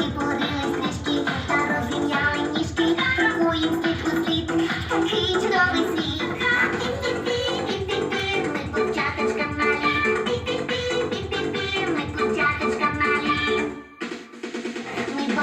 очі погоріли стрічки, та розім'яли ніжки, про інститут слід, такий чудовий світ. Ми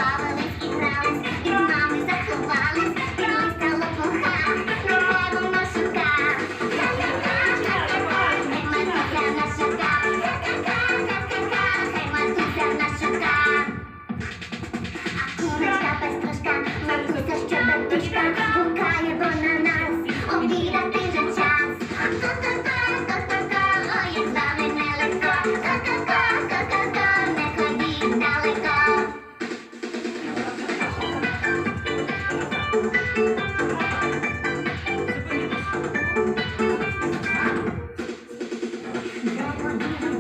Зірочка гукає вона нас, обідати вже час. Ка-ка-ка, ой, як з вами нелегко. Ка-ка-ка, ка-ка-ка, не ходіть далеко. Зупиніть.